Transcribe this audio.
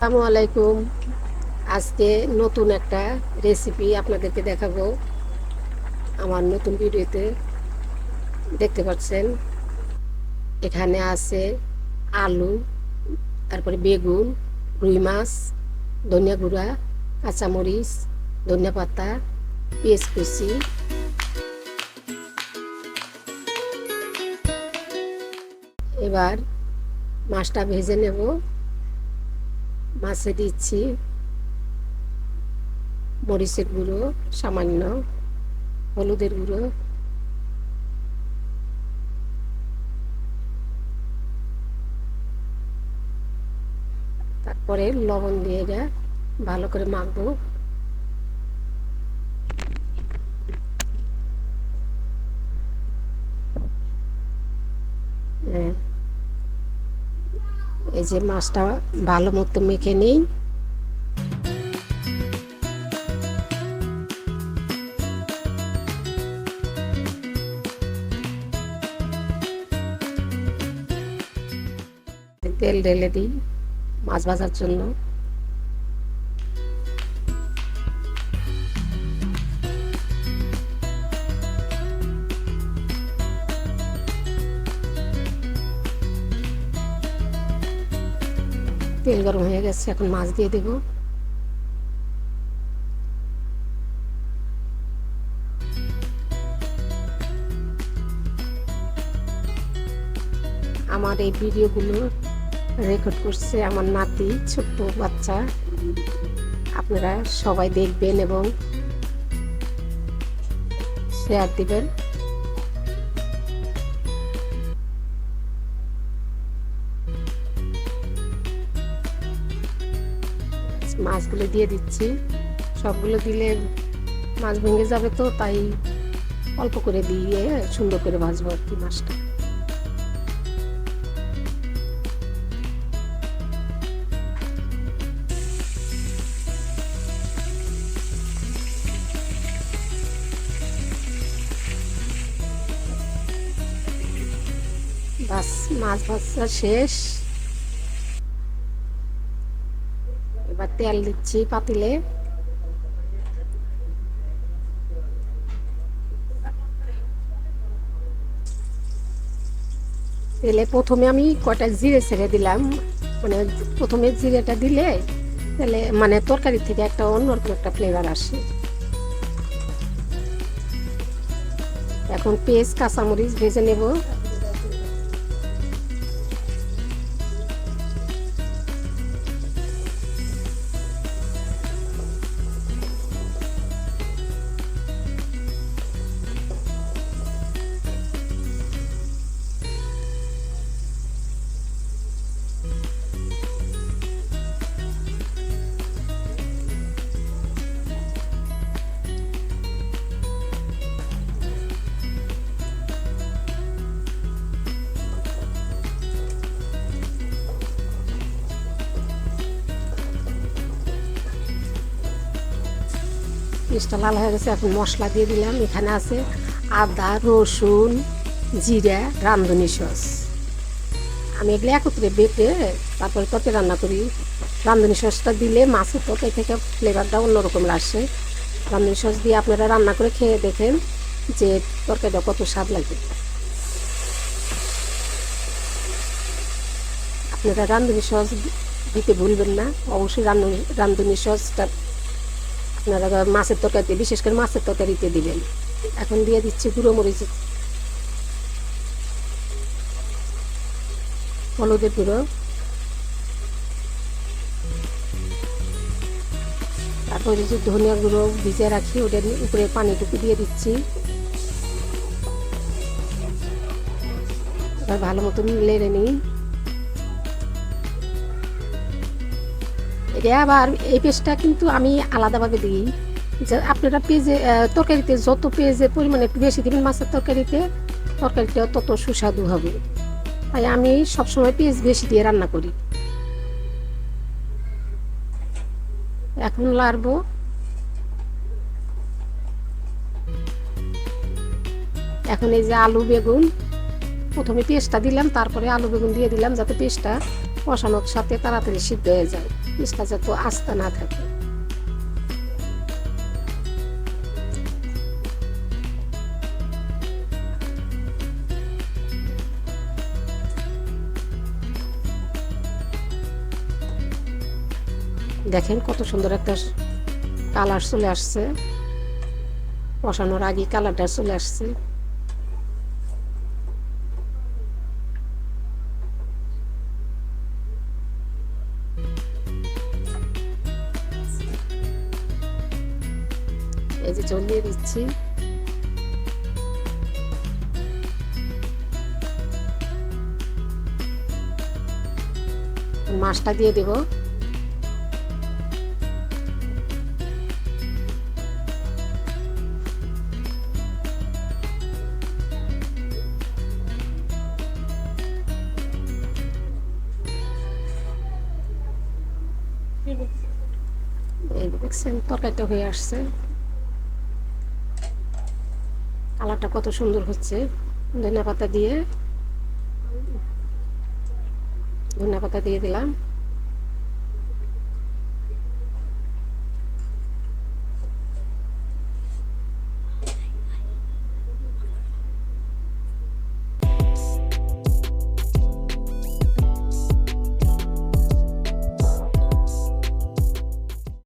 আসসালামু আলাইকুম। আজকে নতুন একটা রেসিপি আপনাদেরকে দেখাবো। আমার নতুন ভিডিওতে দেখতে পাচ্ছেন, এখানে আছে আলু, তারপরে বেগুন, রুই মাছ, ধনিয়া গুঁড়া, কাঁচামরিচ, ধনিয়া পাতা, পেঁয়াজ কুচি। এবার মাছটা ভেজে নেব। মাছে দিচ্ছি। মরিচের গুঁড়ো সামান্য হলুদের গুঁড়ো। তারপরে লবণ দিয়ে এটা ভালো করে মাখবো হ্যাঁ এই যে মাছটা ভালো মতো মেখে নিই। তেল ঢেলে দিই মাছ ভাজার জন্য। তেল গরম হয়ে গেছে, এখন মাছ দিয়ে দেব। আমার এই ভিডিওগুলো রেকর্ড করছে আমার নাতি, ছোট্ট বাচ্চা। আপনারা সবাই দেখবেন এবং শেয়ার দিবেন। মাছগুলো দিয়ে দিচ্ছি। সবগুলো দিলে মাছ ভেঙে যাবে তো, তাই অল্প করে দিয়ে সুন্দর করে ভাজবো আর কি মাছটা। বাস, মাছ ভাজা শেষ এবার তেল দিচ্ছি পাতিলে। তেলে প্রথমে আমি কয়টা জিরে ছেড়ে দিলাম। মানে প্রথমে জিরেটা দিলে তাহলে মানে তরকারি থেকে একটা অন্যরকম একটা ফ্লেভার আসে। এখন পেঁয়াজ, কাঁচামরিচ ভেজে নেব। পেঁয়াজটা লাল হয়ে গেছে, এখন মশলা দিয়ে দিলাম। এখানে আছে আদা, রসুন, জিরা, রাঁধুনি সস। আমি এগুলো একত্রে বেটে তারপরে তরকারি রান্না করি। রাঁধুনি সসটা দিলে মাছের তরকারি থেকে ফ্লেভারটা অন্যরকম আসে। রাঁধুনি সস দিয়ে আপনারা রান্না করে খেয়ে দেখেন যে তরকারিটা কত স্বাদ লাগবে আপনারা রাঁধুনি সস দিতে ভুলবেন না। অবশ্যই রাঁধুনি রাঁধুনি সসটা আপনারা মাছের তরকারিতে, বিশেষ করে মাছের তরকারিতে দিবেন। এখন দিয়ে দিচ্ছি গুঁড়ো মরিচ, হলুদের গুঁড়ো। তারপর যে ধনিয়া গুঁড়ো ভিজে রাখি ওটার উপরে পানিটুকু দিয়ে দিচ্ছি। এবার ভালো মতন লেড়ে নিই। এটা আবার এই পেস্টটা কিন্তু আমি আলাদাভাবে দিই। যে আপনারা পেঁয়াজে তরকারিতে যত পেঁয়াজের পরিমাণ একটু বেশি দেবেন মাছের তরকারিতে, তরকারিটা তত সুস্বাদু হবে। তাই আমি সবসময় পেঁয়াজ বেশি দিয়ে রান্না করি। এখন লাড়বো। এখন এই যে আলু বেগুন, প্রথমে পেস্টটা দিলাম, তারপরে আলু বেগুন দিয়ে দিলাম যাতে পেস্টটা কষানোর সাথে তাড়াতাড়ি সিদ্ধ হয়ে যায়। পিসটা যাতে আস্তে না থাকে। দেখেন কত সুন্দর একটা কালার চলে আসছে। বসানোর আগে কালারটা চলে আসছে। এই যে দিচ্ছি। মাছটা দিয়ে দেবো। তরকারিটা হয়ে আসছে। কালারটা কত সুন্দর হচ্ছে। ধনিয়া পাতা দিয়ে ধনিয়া পাতা দিয়ে দিলাম।